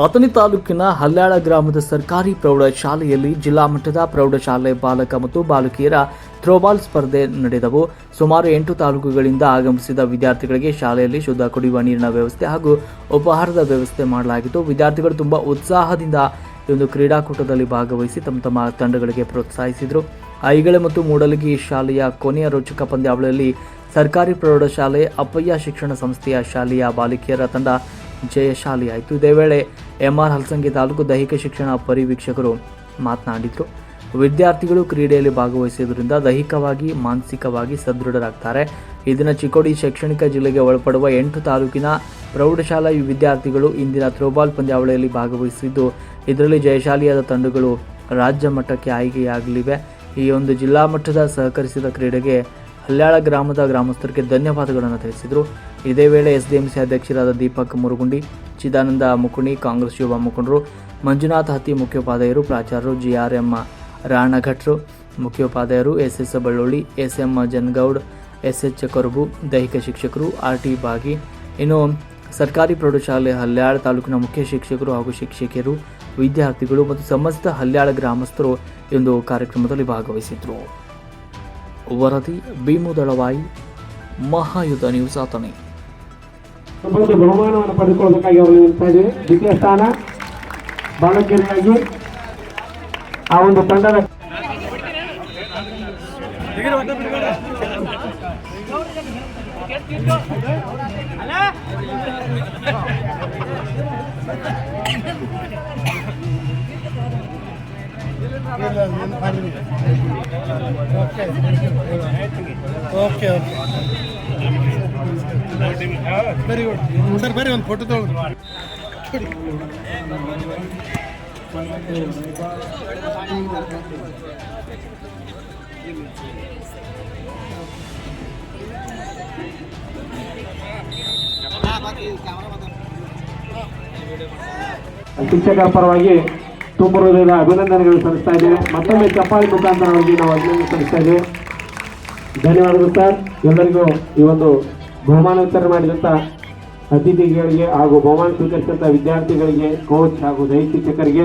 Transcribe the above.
ಅಥಣಿ ತಾಲೂಕಿನ ಹಲ್ಯಾಳ ಗ್ರಾಮದ ಸರ್ಕಾರಿ ಪ್ರೌಢಶಾಲೆಯಲ್ಲಿ ಜಿಲ್ಲಾ ಮಟ್ಟದ ಪ್ರೌಢಶಾಲೆ ಬಾಲಕ ಮತ್ತು ಬಾಲಕಿಯರ ಥ್ರೋಬಾಲ್ ಸ್ಪರ್ಧೆ ನಡೆದವು. ಸುಮಾರು ಎಂಟು ತಾಲೂಕುಗಳಿಂದ ಆಗಮಿಸಿದ ವಿದ್ಯಾರ್ಥಿಗಳಿಗೆ ಶಾಲೆಯಲ್ಲಿ ಶುದ್ಧ ಕುಡಿಯುವ ನೀರಿನ ವ್ಯವಸ್ಥೆ ಹಾಗೂ ಉಪಹಾರದ ವ್ಯವಸ್ಥೆ ಮಾಡಲಾಗಿತ್ತು. ವಿದ್ಯಾರ್ಥಿಗಳು ತುಂಬಾ ಉತ್ಸಾಹದಿಂದ ಈ ಒಂದು ಕ್ರೀಡಾಕೂಟದಲ್ಲಿ ಭಾಗವಹಿಸಿ ತಮ್ಮ ತಮ್ಮ ತಂಡಗಳಿಗೆ ಪ್ರೋತ್ಸಾಹಿಸಿದರು. ಐಗಳೆ ಮತ್ತು ಮೂಡಲಗಿ ಶಾಲೆಯ ಕೊನೆಯ ರೋಚಕ ಪಂದ್ಯಾವಳಿಯಲ್ಲಿ ಸರ್ಕಾರಿ ಪ್ರೌಢಶಾಲೆ ಅಪ್ಪಯ್ಯ ಶಿಕ್ಷಣ ಸಂಸ್ಥೆಯ ಶಾಲೆಯ ಬಾಲಕಿಯರ ತಂಡ ಜಯಶಾಲಿಯಾಯಿತು. ಇದೇ ವೇಳೆ ಎಂಆರ್ ಹಲಸಂಗಿ ತಾಲೂಕು ದೈಹಿಕ ಶಿಕ್ಷಣ ಪರಿವೀಕ್ಷಕರು ಮಾತನಾಡಿದರು. ವಿದ್ಯಾರ್ಥಿಗಳು ಕ್ರೀಡೆಯಲ್ಲಿ ಭಾಗವಹಿಸುವುದರಿಂದ ದೈಹಿಕವಾಗಿ, ಮಾನಸಿಕವಾಗಿ ಸದೃಢರಾಗ್ತಾರೆ. ಇದನ್ನ ದಿನ ಚಿಕ್ಕೋಡಿ ಶೈಕ್ಷಣಿಕ ಜಿಲ್ಲೆಗೆ ಒಳಪಡುವ ಎಂಟು ತಾಲೂಕಿನ ಪ್ರೌಢಶಾಲಾ ವಿದ್ಯಾರ್ಥಿಗಳು ಇಂದಿನ ಥ್ರೋಬಾಲ್ ಪಂದ್ಯಾವಳಿಯಲ್ಲಿ ಭಾಗವಹಿಸಿದ್ದು, ಇದರಲ್ಲಿ ಜಯಶಾಲಿಯಾದ ತಂಡಗಳು ರಾಜ್ಯ ಮಟ್ಟಕ್ಕೆ ಆಯ್ಕೆಯಾಗಲಿವೆ. ಈ ಒಂದು ಜಿಲ್ಲಾ ಮಟ್ಟದ ಸಹಕರಿಸಿದ ಕ್ರೀಡೆಗೆ ಹಲ್ಯಾಳ ಗ್ರಾಮದ ಗ್ರಾಮಸ್ಥರಿಗೆ ಧನ್ಯವಾದಗಳನ್ನು ತಿಳಿಸಿದರು. ಇದೇ ವೇಳೆ ಎಸ್ಡಿಎಂಸಿ ಅಧ್ಯಕ್ಷರಾದ ದೀಪಕ್ ಮುರುಗುಂಡಿ ಚಿದಾನಂದ ಮುಕುಣಿ, ಕಾಂಗ್ರೆಸ್ ಯುವ ಮುಖಂಡರು ಮಂಜುನಾಥ್ ಹತ್ತಿ ಮುಖ್ಯೋಪಾಧ್ಯಾಯರು, ಪ್ರಾಚಾರ್ಯರು ಜಿಆರ್ಎಂ ರಾಣಘಟ್ರು ಮುಖ್ಯೋಪಾಧ್ಯಾಯರು S S Balloli S M Jangoud, SH Korabu, ದೈಹಿಕ ಶಿಕ್ಷಕರು, ಆರ್ ಟಿ ಬಾಗಿ. ಇನ್ನು ಸರ್ಕಾರಿ ಪ್ರೌಢಶಾಲೆ ಹಲ್ಯಾಳ ತಾಲೂಕಿನ ಮುಖ್ಯ ಶಿಕ್ಷಕರು ಹಾಗೂ ಶಿಕ್ಷಕಿಯರು, ವಿದ್ಯಾರ್ಥಿಗಳು ಮತ್ತು ಸಮಸ್ತ ಹಲ್ಯಾಳ ಗ್ರಾಮಸ್ಥರು ಒಂದು ಕಾರ್ಯಕ್ರಮದಲ್ಲಿ ಭಾಗವಹಿಸಿದ್ರು. ವರದಿ, ಭೀಮುದಳವಾಯಿ ಮಹಾಯುಧ ನ್ಯೂಸ್ ಅಥಣಿ ಒಂದು ಬಹುಮಾನವನ್ನು ಪಡೆದುಕೊಳ್ಳಬೇಕಾಗಿ ಅವರು ನಿಲ್ತಾ ಇದ್ದೀವಿ ದ್ವಿತೀಯ ಸ್ಥಾನ ಬಾಲಕಿಯರಿಗಾಗಿ ಆ ಒಂದು ತಂಡದ ಓಕೆ ಓಕೆ ಗುಡ್ ಸರ್, ಬರ್ರಿ, ಒಂದು ಫೋಟೋ ತೊಗೊಳ್ರಿ ಶಿಕ್ಷಕರ ಪರವಾಗಿ ತುಂಬ ಅಭಿನಂದನೆಗಳು ಸಲ್ಲಿಸ್ತಾ ಇದ್ದೇವೆ ಮತ್ತೊಮ್ಮೆ ಚಪ್ಪಾಳಿ ಮುಖಾಂತರವಾಗಿ ನಾವು ಅಭಿನಂದನೆ ಸಲ್ಲಿಸ್ತಾ ಇದ್ದೇವೆ. ಧನ್ಯವಾದಗಳು, ಸರ್. ಎಲ್ಲರಿಗೂ ಈ ಒಂದು ಬಹುಮಾನ ವಿತರಣೆ ಮಾಡಿದಂಥ ಅತಿಥಿಗಳಿಗೆ ಹಾಗೂ ಬಹುಮಾನ ಸ್ವೀಕರಿಸಿದಂಥ ವಿದ್ಯಾರ್ಥಿಗಳಿಗೆ ಕೋಚ್ ಹಾಗೂ ದೈಹಿಕ ಶಿಕ್ಷಕರಿಗೆ